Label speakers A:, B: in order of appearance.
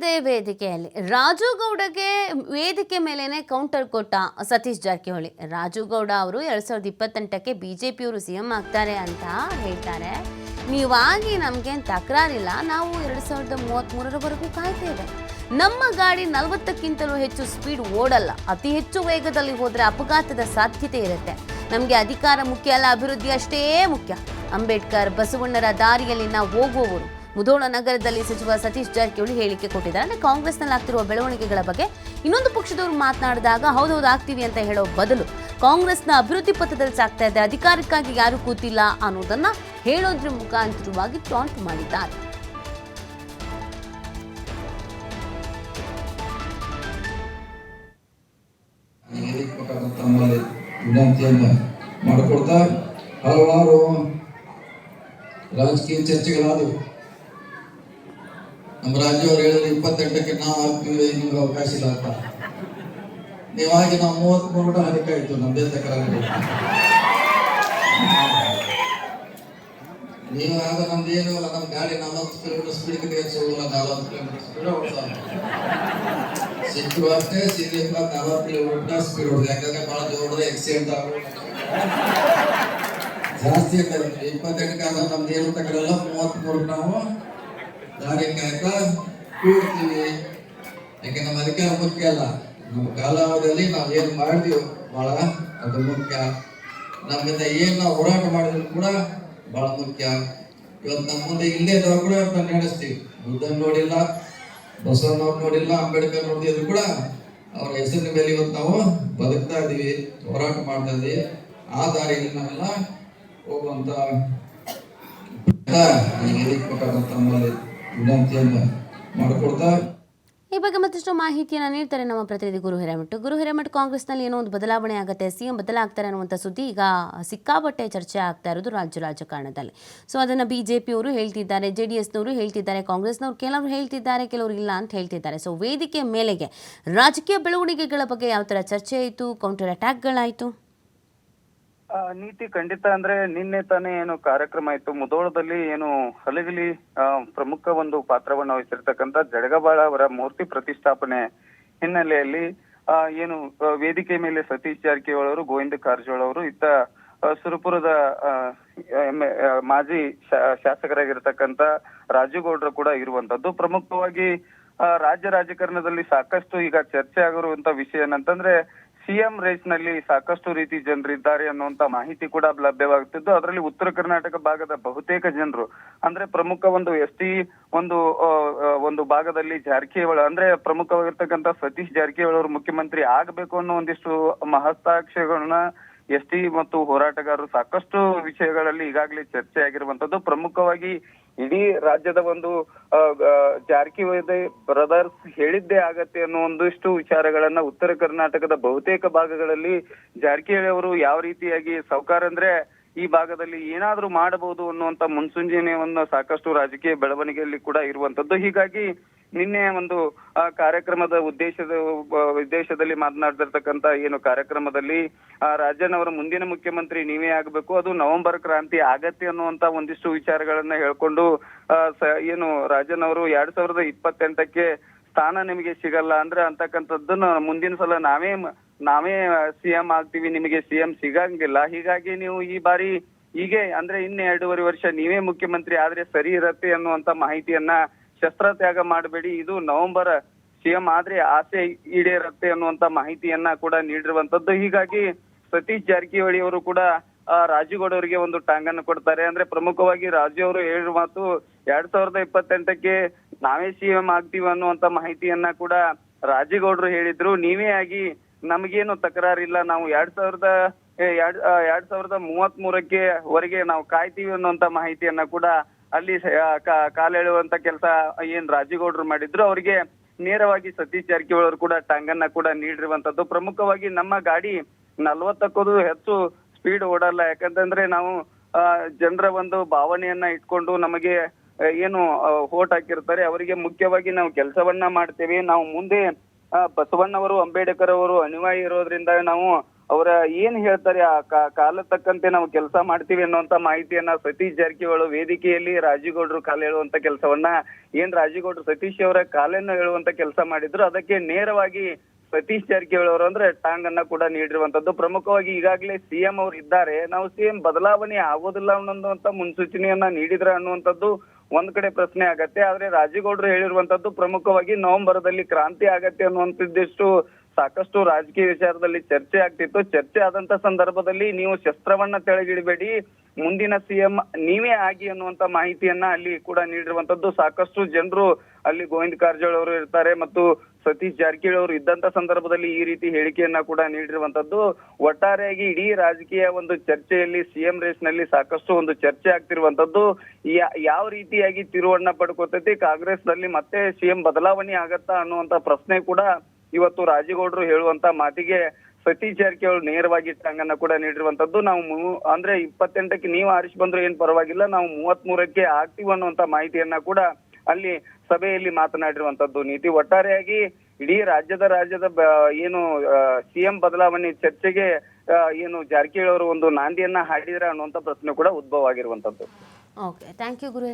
A: ಇದೇ ವೇದಿಕೆಯಲ್ಲಿ ರಾಜುಗೌಡಗೆ ವೇದಿಕೆ ಮೇಲೇನೆ ಕೌಂಟರ್ ಕೊಟ್ಟ ಸತೀಶ್ ಜಾರಕಿಹೊಳಿ. ರಾಜುಗೌಡ ಅವರು ಎರಡ್ ಸಾವಿರದ ಇಪ್ಪತ್ತೆಂಟಕ್ಕೆ ಬಿಜೆಪಿಯವರು ಸಿ ಎಂ ಆಗ್ತಾರೆ ಅಂತ ಹೇಳ್ತಾರೆ. ನೀವಾಗಿ ನಮ್ಗೇನು ತಕರಾರಿಲ್ಲ, ನಾವು ಎರಡು ಸಾವಿರದ ಮೂವತ್ತ್ಮೂರರವರೆಗೂ ಕಾಯ್ತೇವೆ ನಮ್ಮ ಗಾಡಿ ನಲವತ್ತಕ್ಕಿಂತಲೂ ಹೆಚ್ಚು ಸ್ಪೀಡ್ ಓಡಲ್ಲ. ಅತಿ ಹೆಚ್ಚು ವೇಗದಲ್ಲಿ ಹೋದರೆ ಅಪಘಾತದ ಸಾಧ್ಯತೆ ಇರುತ್ತೆ. ನಮಗೆ ಅಧಿಕಾರ ಮುಖ್ಯ, ಅಲ್ಲ ಅಭಿವೃದ್ಧಿ ಅಷ್ಟೇ ಮುಖ್ಯ. ಅಂಬೇಡ್ಕರ್ ಬಸವಣ್ಣರ ದಾರಿಯಲ್ಲಿ ನಾವು ಹೋಗುವವರು ಮುಧೋಳ ನಗರದಲ್ಲಿ ಸಚಿವ ಸತೀಶ್ ಜಾರಕಿಹೊಳಿ ಹೇಳಿಕೆ ಕೊಟ್ಟಿದ್ದಾರೆ. ಅಂದರೆ ಕಾಂಗ್ರೆಸ್ನಲ್ಲಿ ಆಗ್ತಿರುವ ಬೆಳವಣಿಗೆಗಳ ಬಗ್ಗೆ ಇನ್ನೊಂದು ಪಕ್ಷದವರು ಮಾತನಾಡಿದಾಗ ಹೌದೌದು ಆಗ್ತೀವಿ ಅಂತ ಹೇಳೋ ಬದಲು ಕಾಂಗ್ರೆಸ್ನ ಅಭಿವೃದ್ಧಿ ಪಥದಲ್ಲಿ ಸಾಗ್ತಾ ಇದೆ ಅಧಿಕಾರಕ್ಕಾಗಿ ಯಾರು ಕೂತಿಲ್ಲ ಅನ್ನೋದನ್ನ ಹೇಳೋದ್ರ ಮುಖಾಂತರವಾಗಿ ಟಾಂಟ್ ಮಾಡಿದ್ದಾರೆ.
B: ಮಾಡಿಕೊಡ್ತಾ, ಹಲವಾರು ರಾಜಕೀಯ ಚರ್ಚೆಗಳಾದವು. ನಮ್ಮ ರಾಜ್ಯವ್ರು ಹೇಳಿದ್ರೆ ಇಪ್ಪತ್ತೆಂಟಕ್ಕೆ ನಾವು ಹಾಕ್ತೀವಿ ನಿಮ್ಗೆ ಅವಕಾಶ ಇಲ್ಲ ಅಂತ. ನೀವಾಗಿ ನಾವು ಮೂವತ್ಮೂರು ಕೂಡ ಹರಿಕಾಯ್ತು ನಮ್ದೇ ತಕರಾರು ನೀವು ಆಗ ನಮ್ದು ಏನೂ ಇಲ್ಲ ನಮ್ಮ ಗಾಡಿ ನಲವತ್ತು ಕಿಲೋಮೀಟರ್ ಸ್ಪೀಡ್ ತೆಗೆಸೋಲ್ಲ ನಲವತ್ತು ಕಿಲೋಮೀಟರ್ ಸ್ಪೀಡ್ ಓಡಿಸೋಲ್ಲ ಸಿಕ್ಕು ಅಷ್ಟೇ ಸಿಗ್ಲಿಲ್ಲ ನಲವತ್ತು ಕಿಲೋಮೀಟರ್ ಸ್ಪೀಡ್ ಹೊಡೆದು ಯಾಕಂದ್ರೆ ಭಾಳ ಜೋರದ ಎಕ್ಸಿಡೆಂಟ್ ಆಗೋದು. ಜಾಸ್ತಿ ಆಗ್ತದೆ ಇಪ್ಪತ್ತೆಂಟಕ್ಕೆ ಆದ್ರೆ ನಮ್ದು ಏನು ತಗೊಳ್ಳಲ್ಲ ಮೂವತ್ತ್ಮೂರು ನಾವು ದಾರಿ ಕಾಯ್ತಾ ಕೂಡ್ತೀವಿ ಯಾಕೆ ನಮ್ಮ ಅಧಿಕಾರ ಮುಖ್ಯ ಅಲ್ಲ. ನಮ್ಮ ಕಾಲಾವಧಿಯಲ್ಲಿ ನಾವು ಏನು ಮಾಡಿದೀವಿ ಭಾಳ ಅದು ಮುಖ್ಯ. ನಮ್ಮಿಂದ ಏನು ನಾವು ಹೋರಾಟ ಮಾಡಿದ್ರು ಕೂಡ ಭಾಳ ಮುಖ್ಯ. ಇವತ್ತು ನಮ್ಮ ಮುಂದೆ ಇಲ್ಲೇ ಇದ್ದವ್ರು ಕೂಡ ನಡೆಸ್ತೀವಿ ಬುದ್ಧನ್ ನೋಡಿಲ್ಲ ಬಸವಣ್ಣವ್ರು ನೋಡಿಲ್ಲ ಅಂಬೇಡ್ಕರ್ ನೋಡಿದ್ರು ಕೂಡ ಅವರ ಹೆಸರಿನ ಮೇಲೆ ಇವತ್ತು ನಾವು ಬದುಕ್ತಾ ಇದ್ದೀವಿ ಹೋರಾಟ ಮಾಡ್ತಾ ಇದ್ದೀವಿ ಆ ದಾರಿಯಲ್ಲಿ ನಾವೆಲ್ಲ ಹೋಗುವಂತ ವೇದಿಕೆ ಮುಖಾಂತರ ತಮ್ಮಲ್ಲಿ ವಿನಂತಿಯನ್ನು ಮಾಡಿಕೊಡ್ತಾ
A: ಈ ಬಗ್ಗೆ ಮತ್ತಷ್ಟು ಮಾಹಿತಿಯನ್ನು ನೀಡ್ತಾರೆ ನಮ್ಮ ಪ್ರತಿನಿಧಿ ಗುರು ಹಿರೇಮಠ. ಗುರು ಹಿರೇಮಠ ಕಾಂಗ್ರೆಸ್ನಲ್ಲಿ ಏನೋ ಒಂದು ಬದಲಾವಣೆ ಆಗುತ್ತೆ, ಸಿಎಂ ಬದಲಾಗ್ತಾರೆ ಅನ್ನುವಂಥ ಸುದ್ದಿ ಈಗ ಸಿಕ್ಕಾಪಟ್ಟೆ ಚರ್ಚೆ ಆಗ್ತಾ ಇರೋದು ರಾಜ್ಯ ರಾಜಕಾರಣದಲ್ಲಿ. ಸೊ ಅದನ್ನು ಬಿ ಜೆ ಪಿಯವರು ಹೇಳ್ತಿದ್ದಾರೆ ಜೆ ಡಿ ಎಸ್ನವರು ಹೇಳ್ತಿದ್ದಾರೆ, ಕಾಂಗ್ರೆಸ್ನವರು ಕೆಲವರು ಹೇಳ್ತಿದ್ದಾರೆ, ಕೆಲವರು ಇಲ್ಲ ಅಂತ ಹೇಳ್ತಿದ್ದಾರೆ. ಸೊ ವೇದಿಕೆ ಮೇಲೆಗೆ ರಾಜಕೀಯ ಬೆಳವಣಿಗೆಗಳ ಬಗ್ಗೆ ಯಾವ ಥರ ಚರ್ಚೆ ಆಯಿತು ಕೌಂಟರ್ ಅಟ್ಯಾಕ್ಗಳಾಯಿತು
C: ನೀತಿ ಖಂಡಿತ ಅಂದ್ರೆ ನಿನ್ನೆ ತಾನೇ ಏನು ಕಾರ್ಯಕ್ರಮ ಇತ್ತು ಮುಧೋಳದಲ್ಲಿ ಏನು ಹಲಗಲಿ ಪ್ರಮುಖ ಒಂದು ಪಾತ್ರವನ್ನು ವಹಿಸಿರ್ತಕ್ಕಂತ ಜಡಗಬಾಳ ಅವರ ಮೂರ್ತಿ ಪ್ರತಿಷ್ಠಾಪನೆ ಹಿನ್ನೆಲೆಯಲ್ಲಿ ಏನು ವೇದಿಕೆ ಮೇಲೆ ಸತೀಶ್ ಜಾರಕಿಹೊಳ ಅವರು ಗೋವಿಂದ ಕಾರಜೋಳ ಅವರು ಇತ್ತ ಸುರಪುರದ ಮಾಜಿ ಶಾ- ಶಾಸಕರಾಗಿರ್ತಕ್ಕಂಥ ರಾಜುಗೌಡರು ಕೂಡ ಇರುವಂತದ್ದು ಪ್ರಮುಖವಾಗಿ ರಾಜ್ಯ ರಾಜಕಾರಣದಲ್ಲಿ ಸಾಕಷ್ಟು ಈಗ ಚರ್ಚೆ ಆಗಿರುವಂತ ವಿಷಯ ಏನಂತಂದ್ರೆ ಸಿಎಂ ರೇಸ್ನಲ್ಲಿ ಸಾಕಷ್ಟು ರೀತಿ ಜನರಿದ್ದಾರೆ ಅನ್ನುವಂತ ಮಾಹಿತಿ ಕೂಡ ಲಭ್ಯವಾಗುತ್ತಿದ್ದು, ಅದರಲ್ಲಿ ಉತ್ತರ ಕರ್ನಾಟಕ ಭಾಗದ ಬಹುತೇಕ ಜನರು, ಅಂದ್ರೆ ಪ್ರಮುಖ ಒಂದು ಎಸ್ ಟಿ ಒಂದು ಒಂದು ಭಾಗದಲ್ಲಿ ಜಾರಕಿಹೊಳಿ, ಅಂದ್ರೆ ಪ್ರಮುಖವಾಗಿರ್ತಕ್ಕಂಥ ಸತೀಶ್ ಜಾರಕಿಹೊಳಿ ಅವರು ಮುಖ್ಯಮಂತ್ರಿ ಆಗಬೇಕು ಅನ್ನೋ ಒಂದಿಷ್ಟು ಮಹಸ್ತಾಕ್ಷಗಳನ್ನ ಎಸ್ ಟಿ ಮತ್ತು ಹೋರಾಟಗಾರರು ಸಾಕಷ್ಟು ವಿಷಯಗಳಲ್ಲಿ ಈಗಾಗಲೇ ಚರ್ಚೆ ಆಗಿರುವಂತದ್ದು ಪ್ರಮುಖವಾಗಿ ಇಡೀ ರಾಜ್ಯದ ಒಂದು ಜಾರಕಿಹೊಳಿ ಬ್ರದರ್ಸ್ ಹೇಳಿದ್ದೇ ಆಗತ್ತೆ ಅನ್ನೋ ಒಂದಿಷ್ಟು ವಿಚಾರಗಳನ್ನ ಉತ್ತರ ಕರ್ನಾಟಕದ ಬಹುತೇಕ ಭಾಗಗಳಲ್ಲಿ ಜಾರಕಿಹೊಳಿ ಅವರು ಯಾವ ರೀತಿಯಾಗಿ ಸೌಕಾರ ಅಂದ್ರೆ ಈ ಭಾಗದಲ್ಲಿ ಏನಾದ್ರೂ ಮಾಡಬಹುದು ಅನ್ನುವಂತ ಮುನ್ಸೂಚನೆಯನ್ನ ಸಾಕಷ್ಟು ರಾಜಕೀಯ ಬೆಳವಣಿಗೆಯಲ್ಲಿ ಕೂಡ ಇರುವಂತದ್ದು. ಹೀಗಾಗಿ ನಿನ್ನೆ ಒಂದು, ಆ, ಕಾರ್ಯಕ್ರಮದ ಉದ್ದೇಶದ ಉದ್ದೇಶದಲ್ಲಿ ಮಾತನಾಡ್ತಿರ್ತಕ್ಕಂತ ಏನು ಕಾರ್ಯಕ್ರಮದಲ್ಲಿ, ಆ ರಾಜನ್ ಅವರ ಮುಂದಿನ ಮುಖ್ಯಮಂತ್ರಿ ನೀವೇ ಆಗ್ಬೇಕು, ಅದು ನವೆಂಬರ್ ಕ್ರಾಂತಿ ಆಗತ್ತೆ ಅನ್ನುವಂತ ಒಂದಿಷ್ಟು ವಿಚಾರಗಳನ್ನ ಹೇಳ್ಕೊಂಡು ಏನು ರಾಜನ್ ಅವರು ಎರಡ್ ಸಾವಿರದ ಇಪ್ಪತ್ತೆಂಟಕ್ಕೆ ಸ್ಥಾನ ನಿಮಗೆ ಸಿಗಲ್ಲ ಅಂದ್ರೆ ಅಂತಕ್ಕಂಥದ್ದನ್ನ ಮುಂದಿನ ಸಲ ನಾವೇ ನಾವೇ ಸಿಎಂ ಆಗ್ತೀವಿ, ನಿಮಗೆ ಸಿಎಂ ಸಿಗಂಗಿಲ್ಲ. ಹೀಗಾಗಿ ನೀವು ಈ ಬಾರಿ ಹೀಗೆ, ಅಂದ್ರೆ ಇನ್ನ ಎರಡೂವರೆ ವರ್ಷ ನೀವೇ ಮುಖ್ಯಮಂತ್ರಿ ಆದ್ರೆ ಸರಿ ಇರತ್ತೆ ಅನ್ನುವಂತ ಮಾಹಿತಿಯನ್ನ ಶಸ್ತ್ರತ್ಯಾಗ ಮಾಡಬೇಡಿ. ಇದು ನವೆಂಬರ್ ಸಿಎಂ ಆದ್ರೆ ಆಸೆ ಈಡೇರತ್ತೆ ಅನ್ನುವಂತ ಮಾಹಿತಿಯನ್ನ ಕೂಡ ನೀಡಿರುವಂತದ್ದು. ಹೀಗಾಗಿ ಸತೀಶ್ ಜಾರಕಿಹೊಳಿ ಅವರು ಕೂಡ ರಾಜುಗೌಡ ಅವರಿಗೆ ಒಂದು ಟಾಂಗನ್ನು ಕೊಡ್ತಾರೆ. ಅಂದ್ರೆ ಪ್ರಮುಖವಾಗಿ ರಾಜು ಅವರು ಹೇಳಿರುವ ಮಾತು ಎರಡ್ ಸಾವಿರದ ಇಪ್ಪತ್ತೆಂಟಕ್ಕೆ ನಾವೇ ಸಿಎಂ ಆಗ್ತೀವಿ ಅನ್ನುವಂತ ಮಾಹಿತಿಯನ್ನ ಕೂಡ ರಾಜೇಗೌಡರು ಹೇಳಿದ್ರು. ನೀವೇ ಆಗಿ ನಮಗೇನು ತಕರಾರಿಲ್ಲ. ನಾವು ಎರಡ್ ಸಾವಿರದ ಎರಡ್ ಸಾವಿರದ ಮೂವತ್ತ್ ಮೂರಕ್ಕೆ ವರೆಗೆ ನಾವು ಕಾಯ್ತೀವಿ ಅನ್ನುವಂತ ಮಾಹಿತಿಯನ್ನ ಕೂಡ ಅಲ್ಲಿ ಕಾಲೆಳೆಯುವಂತ ಕೆಲಸ ಏನ್ ರಾಜೇಗೌಡರು ಮಾಡಿದ್ರು, ಅವರಿಗೆ ನೇರವಾಗಿ ಸತೀಶ್ ಜಾರಕಿಹೊಳಿ ಅವರು ಕೂಡ ಟಾಂಗನ್ನ ಕೂಡ ನೀಡಿರುವಂತದ್ದು. ಪ್ರಮುಖವಾಗಿ ನಮ್ಮ ಗಾಡಿ ನಲ್ವತ್ತಕ್ಕೂ ಹೆಚ್ಚು ಸ್ಪೀಡ್ ಓಡಲ್ಲ. ಯಾಕಂತಂದ್ರೆ ನಾವು ಜನರ ಒಂದು ಭಾವನೆಯನ್ನ ಇಟ್ಕೊಂಡು ನಮಗೆ ಏನು ಹೋಟ್ ಹಾಕಿರ್ತಾರೆ. ಅವರಿಗೆ ಮುಖ್ಯವಾಗಿ ನಾವು ಕೆಲಸವನ್ನ ಮಾಡ್ತೇವೆ. ನಾವು ಮುಂದೆ ಬಸವಣ್ಣವರು, ಅಂಬೇಡ್ಕರ್ ಅವರು ಅನಿವಾರ್ಯ ಇರೋದ್ರಿಂದ ನಾವು ಅವರ ಏನ್ ಹೇಳ್ತಾರೆ, ಆ ಕಾಲ ತಕ್ಕಂತೆ ನಾವು ಕೆಲಸ ಮಾಡ್ತೀವಿ ಅನ್ನುವಂತ ಮಾಹಿತಿಯನ್ನ ಸತೀಶ್ ಜಾರಕಿಹೊಳಿ ವೇದಿಕೆಯಲ್ಲಿ ರಾಜೀಗೌಡರು ಕಾಲ ಹೇಳುವಂತ ಕೆಲಸವನ್ನ ಏನ್ ರಾಜೀಗೌಡರು ಸತೀಶ್ ಅವರ ಕಾಲನ್ನು ಹೇಳುವಂತ ಕೆಲಸ ಮಾಡಿದ್ರು, ಅದಕ್ಕೆ ನೇರವಾಗಿ ಸತೀಶ್ ಜಾರಕಿಹೊಳಿ ಅವರು ಅಂದ್ರೆ ಟಾಂಗ್ ಅನ್ನ ಕೂಡ ನೀಡಿರುವಂತದ್ದು. ಪ್ರಮುಖವಾಗಿ ಈಗಾಗಲೇ ಸಿಎಂ ಅವರು ಇದ್ದಾರೆ. ನಾವು ಸಿಎಂ ಬದಲಾವಣೆ ಆಗೋದಿಲ್ಲ ಅನ್ನುವಂತ ಮುನ್ಸೂಚನೆಯನ್ನ ನೀಡಿದ್ರ ಅನ್ನುವಂಥದ್ದು ಒಂದ್ ಕಡೆ ಪ್ರಶ್ನೆ ಆಗತ್ತೆ. ಆದ್ರೆ ರಾಜೀಗೌಡರು ಹೇಳಿರುವಂತದ್ದು ಪ್ರಮುಖವಾಗಿ ನವೆಂಬರ್ದಲ್ಲಿ ಕ್ರಾಂತಿ ಆಗತ್ತೆ ಅನ್ನುವಂಥದ್ದಿಷ್ಟು ಸಾಕಷ್ಟು ರಾಜಕೀಯ ವಿಚಾರದಲ್ಲಿ ಚರ್ಚೆ ಆಗ್ತಿತ್ತು. ಚರ್ಚೆ ಆದಂತ ಸಂದರ್ಭದಲ್ಲಿ ನೀವು ಶಸ್ತ್ರವನ್ನ ತೆಳಗಿಡಬೇಡಿ. ಮುಂದಿನ ಸಿಎಂ ನೀವೇ ಆಗಿ ಅನ್ನುವಂತ ಮಾಹಿತಿಯನ್ನ ಅಲ್ಲಿ ಕೂಡ ನೀಡಿರುವಂತದ್ದು. ಸಾಕಷ್ಟು ಜನರು ಅಲ್ಲಿ ಗೋವಿಂದ ಕಾರಜೋಳ ಅವರು ಇರ್ತಾರೆ ಮತ್ತು ಸತೀಶ್ ಜಾರಕಿಹೊಳಿ ಅವರು ಇದ್ದಂತ ಸಂದರ್ಭದಲ್ಲಿ ಈ ರೀತಿ ಹೇಳಿಕೆಯನ್ನ ಕೂಡ ನೀಡಿರುವಂತದ್ದು. ಒಟ್ಟಾರೆಯಾಗಿ ಇಡೀ ರಾಜಕೀಯ ಒಂದು ಚರ್ಚೆಯಲ್ಲಿ, ಸಿಎಂ ರೇಸ್ನಲ್ಲಿ ಸಾಕಷ್ಟು ಒಂದು ಚರ್ಚೆ ಆಗ್ತಿರುವಂತದ್ದು. ಯಾವ ರೀತಿಯಾಗಿ ತಿರುವಣ್ಣ ಪಡ್ಕೋತೈತಿ? ಕಾಂಗ್ರೆಸ್ನಲ್ಲಿ ಮತ್ತೆ ಸಿಎಂ ಬದಲಾವಣೆ ಆಗತ್ತಾ ಅನ್ನುವಂತ ಪ್ರಶ್ನೆ ಕೂಡ ಇವತ್ತು ರಾಜೇಗೌಡರು ಹೇಳುವಂತ ಮಾತಿಗೆ ಸತೀಶ್ ಜಾರಕಿಹೊಳಿ ನೇರವಾಗಿ ಟಾಂಗನ್ನ ಕೂಡ ನೀಡಿರುವಂತದ್ದು, ನಾವು ಅಂದ್ರೆ ಇಪ್ಪತ್ತೆಂಟಕ್ಕೆ ನೀವು ಆರಿಸಿ ಬಂದ್ರು ಏನ್ ಪರವಾಗಿಲ್ಲ, ನಾವು ಮೂವತ್ ಮೂರಕ್ಕೆ ಆಗ್ತೀವಿ ಅನ್ನುವಂತ ಮಾಹಿತಿಯನ್ನ ಕೂಡ ಅಲ್ಲಿ ಸಭೆಯಲ್ಲಿ ಮಾತನಾಡಿರುವಂತದ್ದು. ನೀತಿ ಒಟ್ಟಾರೆಯಾಗಿ ಇಡೀ ರಾಜ್ಯದ ರಾಜ್ಯದ ಏನು ಸಿಎಂ ಬದಲಾವಣೆ ಚರ್ಚೆಗೆ ಏನು ಜಾರಕಿಹೊಳಿ ಅವರು ಒಂದು ನಾಂದಿಯನ್ನ ಹಾಡಿದ್ರ ಅನ್ನುವಂತ ಪ್ರಶ್ನೆ ಕೂಡ ಉದ್ಭವ ಆಗಿರುವಂತದ್ದು.
A: Okay thank you Guru